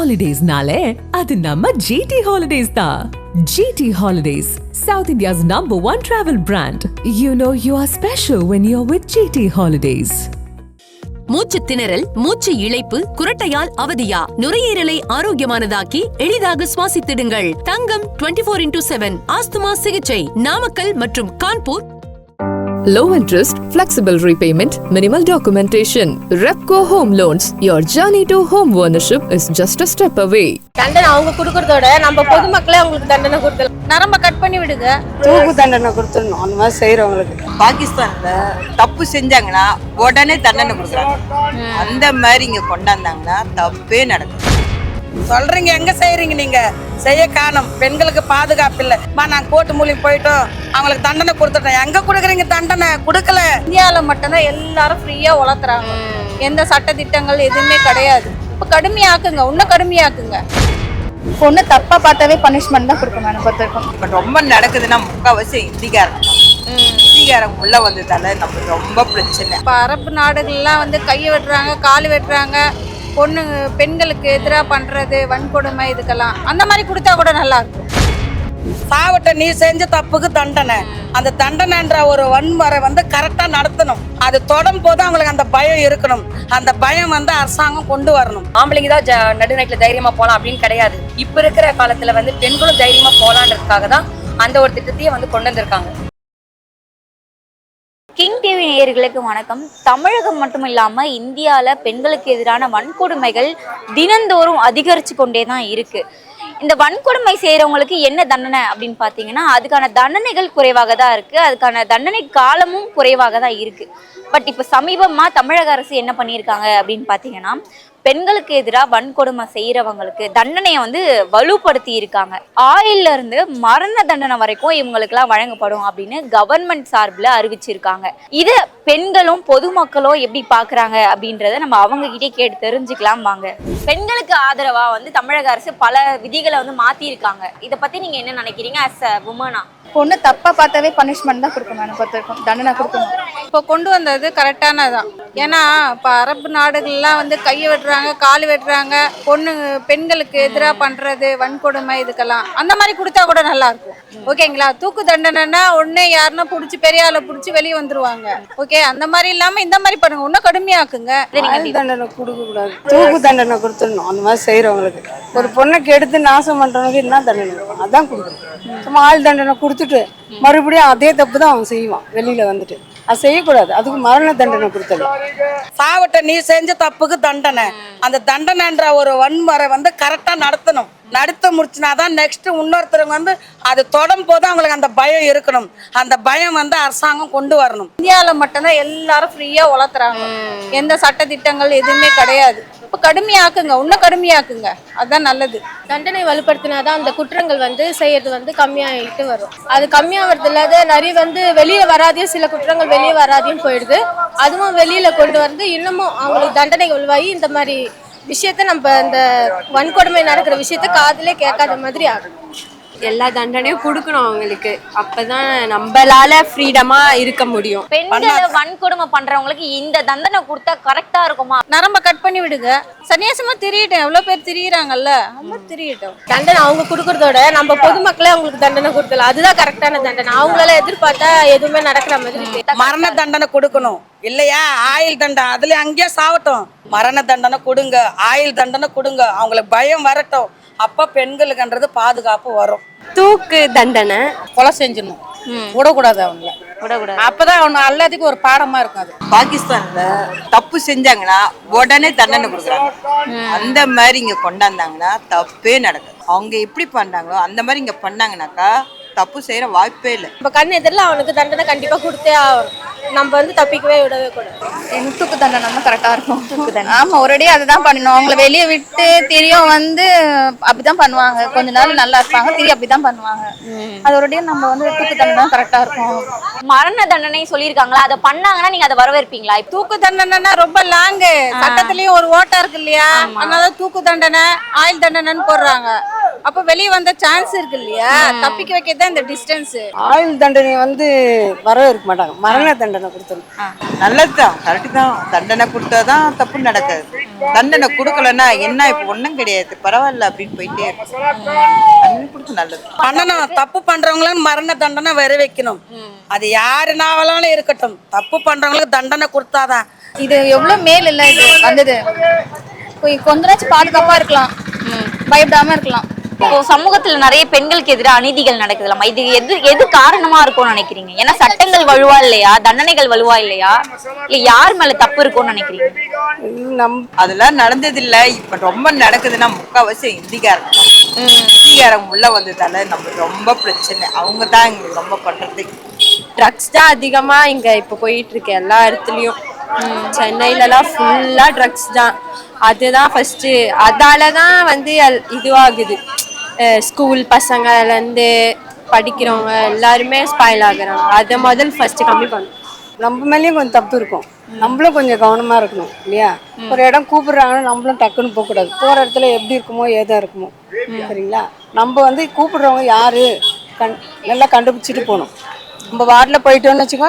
ஹாலிடேஸ்னாலே அது நம்ம ஜிடி ஹாலிடேஸ் தான் GT holidays south India's number one travel brand you know you are special when you are with GT holidays மூச்சு திணறல் மூச்சு இழைப்பு குரட்டையால் அவதியா? நுரையீரலை ஆரோக்கியமானதாக்கி எளிதாக சுவாசித்திடுங்கள். தங்கம் 24 ஃபோர் இன்டூ செவன் ஆஸ்துமா சிகிச்சை நாமக்கல் மற்றும் Kanpur Low interest, flexible repayment, minimal documentation. Repco Home Loans. Your journey to home ownership is just a step away. தண்டனை அவங்க கொடுக்கறதோட நம்ம பொதுமக்களே அவங்களுக்கு தண்டனை கொடுக்கலாம் நரம்ப கட் பண்ணி விடுங்க தூக்கு தண்டனை கொடுத்துடணும் அந்த மாதிரி செய்கிறவங்களுக்கு பாகிஸ்தான்ல தப்பு செஞ்சாங்கன்னா உடனே தண்டனை கொடுக்குறாங்க அந்த மாதிரி இங்க கொண்டாந்தாங்கன்னா தப்பே நடக்கும் சொல்றீங்க எங்க செய்றீங்க நீங்க? செய்ய காணும் பெண்களுக்கு பாதுகாப்பு இல்லை. மா நான் கோர்ட்டு மூலியம் போயிட்டோம். அவங்களுக்கு தண்டனை கொடுத்துட்டேன் எங்க கொடுக்குறீங்க தண்டனை? கொடுக்கல. இந்தியாவில் மட்டும்தான் எல்லாரும் ஃப்ரீயா வளர்த்துறாங்க எந்த சட்ட திட்டங்கள் எதுவுமே கிடையாது. இப்போ கடுமையாக்குங்க இன்னும் கடுமையாக்குங்க. பொண்ணு தப்பா பார்த்தாவே பனிஷ்மெண்ட் தான் கொடுக்கணும் என்னை பொறுத்த வரைக்கும் இப்ப ரொம்ப நடக்குதுன்னா முக்கால்வாசி இந்திக்காரன் இந்திக்காரன் உள்ள வந்ததால நம்ம ரொம்ப பிரச்சனை. இப்போ அரபு நாடுகள்லாம் வந்து கையை வெட்டுறாங்க கால் வெட்டுறாங்க. பொண்ணு பெண்களுக்கு எதிராக பண்றது வன்கொடுமை இதுக்கெல்லாம் அந்த மாதிரி கொடுத்தா கூட நல்லா இருக்கும். சாவட்ட நீ செஞ்ச தப்புக்கு தண்டனை. அந்த தண்டனைன்ற ஒரு வன்முறை வந்து கரெக்டா நடத்தணும். அது தொடும் போது அவங்களுக்கு அந்த பயம் இருக்கணும். அந்த பயம் வந்து அரசாங்கம் கொண்டு வரணும். ஆம்பளைங்க தான் ஜ- நடுநைட்ல தைரியமா போலாம் அப்படின்னு கிடையாது. இப்ப இருக்கிற காலத்துல வந்து பெண்களும் தைரியமா போலான்றதுக்காக தான் அந்த ஒரு திட்டத்தையே வந்து கொண்டு வந்திருக்காங்க. கிங் டிவி நேயர்களுக்கு வணக்கம். தமிழகம் மட்டும் இல்லாம இந்தியால பெண்களுக்கு எதிரான வன்கொடுமைகள் தினந்தோறும் அதிகரிச்சு கொண்டே தான் இருக்கு. இந்த வன்கொடுமை செய்கிறவங்களுக்கு என்ன தண்டனை அப்படின்னு பார்த்தீங்கன்னா அதுக்கான தண்டனைகள் குறைவாக தான் இருக்குது அதுக்கான தண்டனை காலமும் குறைவாக தான் இருக்குது பட் இப்போ சமீபமாக தமிழக அரசு என்ன பண்ணியிருக்காங்க அப்படின்னு பார்த்தீங்கன்னா பெண்களுக்கு எதிராக வன்கொடுமை செய்கிறவங்களுக்கு தண்டனையை வந்து வலுப்படுத்தி இருக்காங்க. ஆயில்ல இருந்து மரண தண்டனை வரைக்கும் இவங்களுக்குலாம் வழங்கப்படும் அப்படின்னு கவர்மெண்ட் சார்பில் அறிவிச்சிருக்காங்க. இதை பெண்களும் பொதுமக்களும் எப்படி பார்க்குறாங்க அப்படின்றத நம்ம அவங்க கிட்டே கேட்டு தெரிஞ்சுக்கலாம் வாங்க. பெண்களுக்கு ஆதரவா வந்து தமிழக அரசு பல விதிகளை வந்து மாத்திருக்காங்க இதை பத்தி நீங்க என்ன நினைக்கிறீங்க அஸ் அ உமனா பொண்ணு தப்பா பார்த்தாவே பனிஷ்மெண்ட் தான் கொடுக்கணும் வரைக்கும். தண்டனை கொடுக்கணும் இப்போ கொண்டு வந்தது கரெக்டானதான் ஏன்னா இப்போ அரபு நாடுகள்லாம் வந்து கையை வெட்டுறாங்க கால் வெட்டுறாங்க. பொண்ணு பெண்களுக்கு எதிராக பண்றது வன்கொடுமை இதுக்கெல்லாம். அந்த மாதிரி கொடுத்தா கூட நல்லா இருக்கும். ஓகேங்களா தூக்கு தண்டனைனா உடனே யாருன்னா பிடிச்சி பெரிய ஆளை பிடிச்சி வெளியே வந்துருவாங்க. ஓகே அந்த மாதிரி இல்லாம இந்த மாதிரி பண்ணுங்க. இன்னும் கடுமையாக்குங்க. ஆயுள் தண்டனை கொடுக்க கூடாது தூக்கு தண்டனை கொடுத்துடணும். அந்த மாதிரி செய்யறவங்களுக்கு ஒரு பொண்ணை கெடுத்து நாசம் பண்றவங்களுக்கு என்ன தண்டனை? அதான் கொடுக்கணும். சும்மா ஆயுள் தண்டனை கொடுத்துட்டு மறுபடியும் அதே தப்பு தான் அவன் செய்வான். வெளியில வந்துட்டு. அது செய்யக்கூடாது. அதுக்கு மரண தண்டனை கொடுத்துடணும் சாவட்ட நீ செஞ்ச தப்புக்கு தண்டனை. அந்த தண்டனைன்ற ஒரு வன்முறை வந்து கரெக்டா நடத்தணும். நடத்த முடிச்சுனாதான் நெக்ஸ்ட் இன்னொருத்தருங்க வந்து அது தொடும் போது அவங்களுக்கு அந்த பயம் இருக்கணும். அந்த பயம் வந்து அரசாங்கம் கொண்டு வரணும். இந்தியாவில் மட்டும்தான் எல்லாரும் ஃப்ரீயா வளர்த்துறாங்க எந்த சட்ட திட்டங்கள் எதுவுமே கிடையாது. இப்போ கடுமையாக்குங்க இன்னும் கடுமையாக்குங்க. அதுதான் நல்லது. தண்டனை வலுப்படுத்தினாதான் அந்த குற்றங்கள் வந்து செய்யறது வந்து கம்மியாகிட்டு வரும். அது கம்மியாகிறது இல்லாத நிறைய வந்து வெளியே வராதையும் சில குற்றங்கள் வெளியே வராதையும் போயிடுது. அதுவும் வெளியில கொண்டு வந்து இன்னமும் அவங்களுக்கு தண்டனை உள்வாகி இந்த மாதிரி விஷயத்த நம்ம இந்த வன்கொடுமை நடக்கிற விஷயத்த காதலே கேட்காத மாதிரி ஆகும். எல்லா தண்டனையும் கொடுக்கணும் அவங்களுக்கு. அப்பதான் நம்மளால ஃப்ரீடமா இருக்க முடியும். பெண்களை வன்கொடுமை பண்றவங்களுக்கு இந்த தண்டனை கொடுத்தா கரெக்டா இருக்குமா? நரம்ப கட் பண்ணி விடுங்க. சன்னியாசமா திரியட்டும். எவ்வளோ பேர் திரியிறாங்கல்ல? அந்த திரியட்டும். தண்டனை அவங்க கொடுக்கறதோட நம்ம பொதுமக்களே அவங்களுக்கு தண்டனை கொடுக்கலாம் அதுதான் கரெக்டான தண்டனை. அவங்களால எதிர்பார்த்தா எதுவுமே நடக்கிற மாதிரி மரண தண்டனை கொடுக்கணும். இல்லையா? ஆயுள் தண்டனை. அதுல அங்கேயே சாவட்டும். மரண தண்டனை கொடுங்க. ஆயுள் தண்டனை கொடுங்க. அவங்களுக்கு பயம் வரட்டும். அப்ப பெண்களுக்குன்றது பாதுகாப்பு வரும். தூக்கு தண்டனை. கொலை செஞ்சிடணும். விடக்கூடாது அவங்கள. விடக்கூடாது. அப்பதான் அவனு எல்லாத்துக்கும் ஒரு பாடமா இருக்கும் அது பாகிஸ்தான்ல தப்பு செஞ்சாங்கன்னா உடனே தண்டனை கொடுக்குறாங்க. அந்த மாதிரி இங்க கொண்டாந்தாங்கன்னா தப்பே நடக்குது. அவங்க எப்படி பண்றாங்களோ அந்த மாதிரி இங்க பண்ணாங்கன்னாக்கா தப்பு செய்யற வாய்ப்பே இல்லை. நம்ம கண் எதிரில் அவனுக்கு தண்டனை கண்டிப்பா கொடுத்தே ஆகணும். நம்ம வந்து தப்பிக்கவே விடவே கூடாது. தூக்கு தண்டனை தான் கரெக்டா இருக்கும். ஆமா ஒரேடி அதுதான் பண்ணணும். அவங்கள வெளியே விட்டு தெரியும் வந்து அப்படிதான் பண்ணுவாங்க. கொஞ்ச நாள் நல்லா இருப்பாங்க திரி அப்படிதான் பண்ணுவாங்க. அது ஒரேடியும் நம்ம வந்து தூக்கு தண்டனை கரெக்டா இருக்கும். மரண தண்டனை சொல்லியிருக்காங்களா? அதை பண்ணாங்கன்னா நீங்க அதை வரவேற்பீங்களா? தூக்கு தண்டனைன்னா ரொம்ப லாங்கு. சட்டத்திலயும் ஒரு ஓட்டம் இருக்கு இல்லையா? அதனால தூக்கு தண்டனை ஆயுள் தண்டனைன்னு போடுறாங்க. அப்ப வெளியே வந்த சான்ஸ் இருக்கு இல்லையா? தப்பிக்க வைக்கிறது தான் இந்த டிஸ்டன்ஸ் ஆயுள் தண்டனை வந்து வரவேற்க மாட்டாங்க. மரண தண்டனை கொடுத்துருணும் நல்லதுதான். கரெக்டு தான். தண்டனை கொடுத்தாதான் தப்பு நடக்காது. தண்டனை கொடுக்கலன்னா என்ன? இப்போ ஒன்றும் கிடையாது. பரவாயில்ல அப்படின்னு போயிட்டே கொடுத்து நல்லது. பண்ணணும் தப்பு பண்றவங்களுக்கு மரண தண்டனை வர வைக்கணும். அது யாருனாவலாலும் இருக்கட்டும். தப்பு பண்றவங்களுக்கு தண்டனை கொடுத்தாதான். இது எவ்வளவு மேல் இல்ல இது? வந்தது. கொஞ்ச நாச்சும் பாதுகாப்பா இருக்கலாம். பயப்படாம இருக்கலாம். இப்போ சமூகத்துல நிறைய பெண்களுக்கு எதிராக அநீதிகள் நடக்குதுலாமா இது எது எது காரணமா இருக்கும்னு நினைக்கிறீங்க? ஏன்னா சட்டங்கள் வலுவா இல்லையா? தண்டனைகள் வலுவா இல்லையா? இல்ல யார் மேல தப்பு இருக்கும்னு நினைக்கிறீங்க? நம் அதெல்லாம் நடந்தது இல்ல இப்ப ரொம்ப நடக்குதுன்னா முக்கால்வாசி இந்திக்காரங்க இந்திக்காரங்க உள்ள வந்ததால நம்ம ரொம்ப பிரச்சனை. அவங்க தான் எங்களுக்கு ரொம்ப பண்றது. ட்ரக்ஸ் தான் அதிகமா இங்க இப்போ போயிட்டு இருக்கு எல்லா இடத்துலயும். சென்னையிலலாம் ஃபுல்லா ட்ரக்ஸ் தான். அதுதான் ஃபர்ஸ்ட் அதால தான் வந்து இதுவாகுது. ஸ்கூல் பசங்கள்லேருந்து படிக்கிறவங்க எல்லாருமே ஸ்பாயில் ஆகுறாங்க. அதை முதல் ஃபர்ஸ்ட் கம்மி பண்ணணும் நம்ம மேலேயும் கொஞ்சம் தப்பு இருக்கும். நம்மளும் கொஞ்சம் கவனமா இருக்கணும் இல்லையா? ஒரு இடம் கூப்பிடுறாங்கன்னா நம்மளும் டக்குன்னு போகக்கூடாது. போற இடத்துல எப்படி இருக்குமோ ஏதா இருக்குமோ. சரிங்களா? நம்ம வந்து கூப்பிடுறவங்க யாரு? கண் நல்லா கண்டுபிடிச்சிட்டு போகணும். நம்ம வார்டில் போயிட்டோம்னு வச்சுக்கோ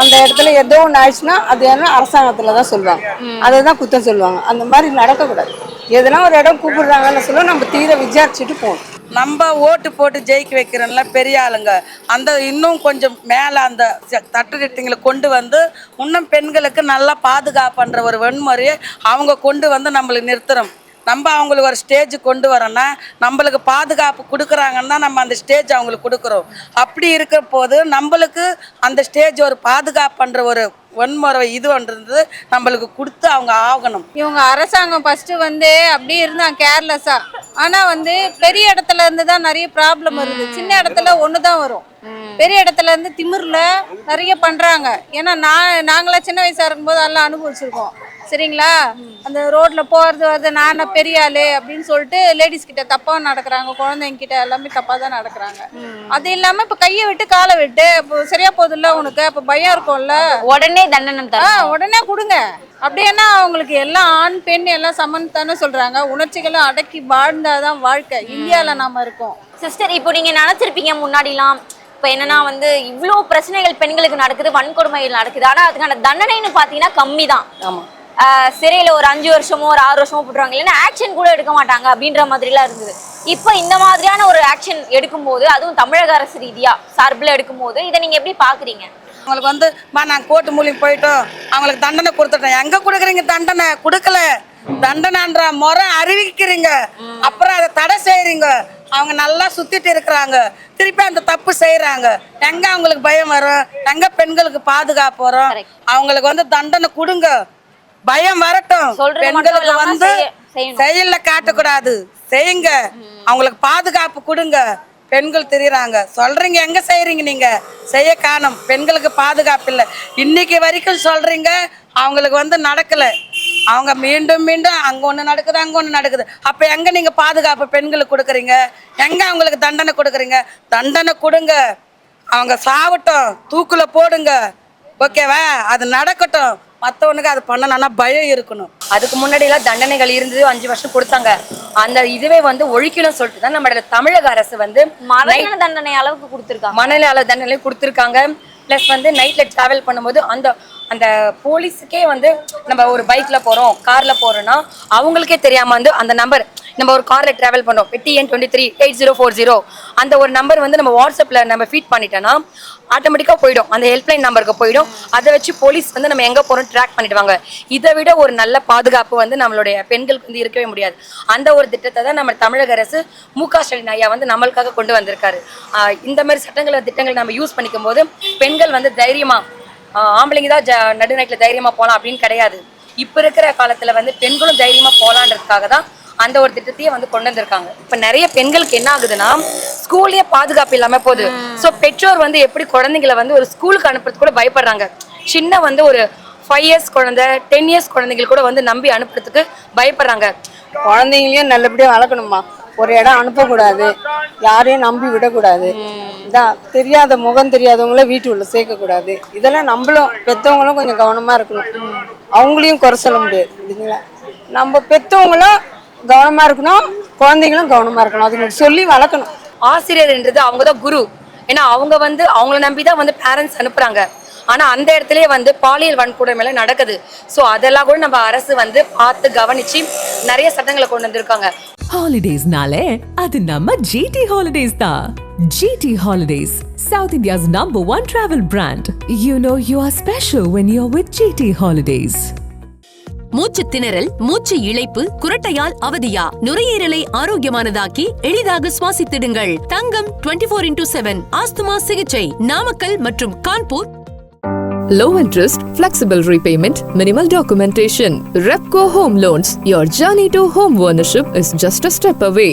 அந்த இடத்துல ஏதோ ஒன்று ஆயிடுச்சுன்னா அது என்ன அரசாங்கத்தில் தான் சொல்லுவாங்க. அதை தான் குத்தம் சொல்லுவாங்க. அந்த மாதிரி நடக்கக்கூடாது. எதுனா ஒரு இடம் கூப்பிடுறாங்கன்னு சொல்ல நம்ம தீர விசாரிச்சுட்டு போகணும். நம்ம ஓட்டு போட்டு ஜெயிக்க வைக்கிறோம்ல பெரிய ஆளுங்க. அந்த இன்னும் கொஞ்சம் மேலே அந்த ச- தட்டுத்திட்டங்களை கொண்டு வந்து இன்னும் பெண்களுக்கு நல்லா பாதுகாப்புன்ற ஒரு வன்முறையை அவங்க கொண்டு வந்து நம்மளுக்கு நிறுத்துறோம் நம்ம அவங்களுக்கு ஒரு ஸ்டேஜ் கொண்டு வரோன்னா நம்மளுக்கு பாதுகாப்பு கொடுக்குறாங்கன்னா நம்ம அந்த ஸ்டேஜ் அவங்களுக்கு கொடுக்குறோம். அப்படி இருக்கிற போது நம்மளுக்கு அந்த ஸ்டேஜ் ஒரு பாதுகாப்புன்ற ஒரு வன்முறை இதுன்றது நம்மளுக்கு கொடுத்து அவங்க ஆகணும். இவங்க அரசாங்கம் ஃபர்ஸ்ட் வந்து அப்படியே இருந்தாங்க கேர்லெஸ்ஸா ஆனா வந்து பெரிய இடத்துல இருந்து தான் நிறைய ப்ராப்ளம் வருது. சின்ன இடத்துல ஒன்று தான் வரும். பெரிய இடத்துல இருந்து திமிர்ல நிறைய பண்றாங்க. ஏன்னா நான் நாங்களாம் சின்ன வயசா இருக்கும்போது எல்லாம் அனுபவிச்சிருக்கோம். சரிங்களா? அந்த ரோட்ல போறது வருது நான் பெரிய ஆளு அப்படின்னு சொல்லிட்டு லேடிஸ் கிட்ட தப்பா நடக்கிறாங்க குழந்தைங்க கிட்ட எல்லாமே தப்பா தான் நடக்கிறாங்க. அது இல்லாம இப்ப கையை விட்டு காலை விட்டு இப்போ சரியா போகுதுல்ல உனக்கு? அப்ப பயம் இருக்கும்ல? உடனே தண்டனை உடனே கொடுங்க. அப்படின்னா அவங்களுக்கு எல்லாம் ஆண் பெண் எல்லாம் சமன் தானே சொல்றாங்க. உணர்ச்சிகளை அடக்கி வாழ்ந்தாதான் வாழ்க்கை. இந்தியால நாம இருக்கோம். சிஸ்டர் இப்போ நீங்க நினைச்சிருப்பீங்க முன்னாடிலாம் இப்போ என்னன்னா வந்து இவ்வளோ பிரச்சனைகள் பெண்களுக்கு நடக்குது வன்கொடுமைகள் நடக்குது. ஆனா அதுக்கான தண்டனைன்னு பாத்தீங்கன்னா கம்மி தான் ஆமா. சிறையில ஒரு அஞ்சு வருஷமோ ஒரு ஆறு வருஷமோ போட்டுருவாங்க. இல்லைன்னா ஆக்ஷன் கூட எடுக்க மாட்டாங்க அப்படின்ற மாதிரிலாம் இருந்தது. இப்போ இந்த மாதிரியான ஒரு ஆக்ஷன் எடுக்கும்போது அதுவும் தமிழக அரசு ரீதியா சார்பில் எடுக்கும்போது இதை நீங்க எப்படி பாக்குறீங்க? அவங்களுக்கு வந்து மா நாங்கள் கோர்ட்டு மூலியம் போயிட்டோம். அவங்களுக்கு தண்டனை கொடுத்துட்டோம் எங்க கொடுக்குறீங்க தண்டனை? கொடுக்கல. தண்டனைன்ற முறை அறிவிக்கிறீங்க. அப்புறம் அதை தடை செய்றீங்க. அவங்க நல்லா சுத்திட்டு இருக்கிறாங்க. திருப்பி அந்த தப்பு செய்றாங்க. எங்க அவங்களுக்கு பயம் வரும்? எங்க பெண்களுக்கு பாதுகாப்பு வரும்? அவங்களுக்கு வந்து தண்டனை கொடுங்க. பயம் வரட்டும். பெண்களுக்கு வந்து. செயல்ல காட்டக்கூடாது. செய்யுங்க. அவங்களுக்கு பாதுகாப்பு கொடுங்க. பெண்கள் தெரியுறாங்க. சொல்றீங்க எங்க செய்றீங்க நீங்க? செய்ய காணும் பெண்களுக்கு பாதுகாப்பு இல்லை. இன்னைக்கு வரைக்கும் சொல்றீங்க அவங்களுக்கு வந்து நடக்கல. அவங்க மீண்டும் மீண்டும் அங்க ஒண்ணு நடக்குது அங்க ஒண்ணு நடக்குது. அப்ப எங்க நீங்க பாதுகாப்பு பெண்களுக்கு கொடுக்குறீங்க? எங்க அவங்களுக்கு தண்டனை கொடுக்குறீங்க? தண்டனை கொடுங்க. அவங்க சாவட்டும் தூக்குல போடுங்க. ஓகேவா? அது நடக்கட்டும். மத்தவனுக்கு அது பண்ணணும்னா பயம் இருக்கணும். அதுக்கு முன்னாடி எல்லாம் தண்டனைகள் இருந்தது அஞ்சு வருஷம் கொடுத்தாங்க. அந்த இதுவே வந்து ஒழிக்கணும்னு சொல்லிட்டு தான் நம்மளோட தமிழக அரசு வந்து மரண தண்டனை அளவுக்கு கொடுத்துருக்காங்க. மனநல அளவு தண்டனை கொடுத்துருக்காங்க. ப்ளஸ் வந்து நைட்ல டிராவல் பண்ணும்போது அந்த அந்த போலீஸுக்கே வந்து நம்ம ஒரு பைக்ல போறோம் கார்ல போறோம்னா அவங்களுக்கே தெரியாம வந்து அந்த நம்பர் நம்ம ஒரு கார்ல டிராவல் பண்ணோம் TN twenty three eight zero four zero அந்த ஒரு நம்பர் வந்து நம்ம வாட்ஸ்அப்ல நம்ம ஃபீட் பண்ணிட்டோம்னா ஆட்டோமேட்டிக்காக போயிடும். அந்த ஹெல்ப்லைன் நம்பருக்கு போயிடும். அதை வச்சு போலீஸ் வந்து நம்ம எங்கே போகிறோம் ட்ராக் பண்ணிடுவாங்க. இதை விட ஒரு நல்ல பாதுகாப்பு வந்து நம்மளுடைய பெண்களுக்கு வந்து இருக்கவே முடியாது. அந்த ஒரு திட்டத்தை தான் நம்ம தமிழக அரசு மு க ஸ்டாலின் ஐயா வந்து நம்மளுக்காக கொண்டு வந்திருக்காரு. இந்த மாதிரி சட்டங்களை திட்டங்கள் நம்ம யூஸ் பண்ணிக்கும் போது பெண்கள் வந்து தைரியமாக ஆம்பளைங்க தான் ஜ நடுநைட்டில் தைரியமாக போகலாம் அப்படின்னு கிடையாது. இப்போ இருக்கிற காலத்தில் வந்து பெண்களும் தைரியமாக போகலான்றதுக்காக தான் அந்த ஒரு திட்டத்தையே வந்து கொண்டு வந்திருக்காங்க. இப்ப நிறைய பெண்களுக்கு என்ன ஆகுதுன்னா ஸ்கூல்லயே பாதுகாப்பு இல்லாம போகுது. சோ பெற்றோர் வந்து எப்படி குழந்தைங்களை வந்து ஒரு ஸ்கூலுக்கு அனுப்புறதுக்கு கூட பயப்படுறாங்க. சின்ன வந்து ஒரு ஃபைவ் இயர்ஸ் குழந்தை டென் இயர்ஸ் குழந்தைகள் கூட வந்து நம்பி அனுப்புறதுக்கு பயப்படுறாங்க. குழந்தைங்களையும் நல்லபடியாக வளர்க்கணுமா ஒரு இடம் அனுப்பக்கூடாது. யாரையும் நம்பி விடக்கூடாது. இதான் தெரியாத முகம் தெரியாதவங்கள வீட்டுக்குள்ள சேர்க்கக்கூடாது. இதெல்லாம் நம்மளும் பெற்றவங்களும் கொஞ்சம் கவனமாக இருக்கணும். அவங்களையும் குறை சொல்ல முடியாது. இல்லைங்களா? நம்ம பெற்றவங்களும் கவனமாக இருக்கணும் குழந்தைங்களும் கவனமா இருக்கணும். அதுங்களுக்கு சொல்லி வளர்க்கணும். ஆசிரியர்ன்றது அவங்க தான் குரு. ஏன்னா அவங்க வந்து அவங்கள நம்பி தான் வந்து பேரண்ட்ஸ் அனுப்புறாங்க. ஆனா அந்த இடத்துலயே வந்து பாலியல் வன்கொடுமை நடக்குது. ஸோ அதெல்லாம் கூட நம்ம அரசு வந்து பார்த்து கவனிச்சு நிறைய சட்டங்களை கொண்டு வந்திருக்காங்க. ஹாலிடேஸ்னாலே அது நம்ம ஜிடி ஹாலிடேஸ் தான். GT holidays south India's number one travel brand you know you are special when you are with GT holidays மூச்சு திணறல் மூச்சு இழைப்பு குரட்டையால் அவதியா நுரையீரலை ஆரோக்கியமானதாக்கி எளிதாக சுவாசித்திடுங்கள் தங்கம் twenty four into seven asthma சிகிச்சை நாமக்கல் மற்றும் Kanpur low interest flexible repayment minimal documentation Repco home loans your journey to home ownership is just a step away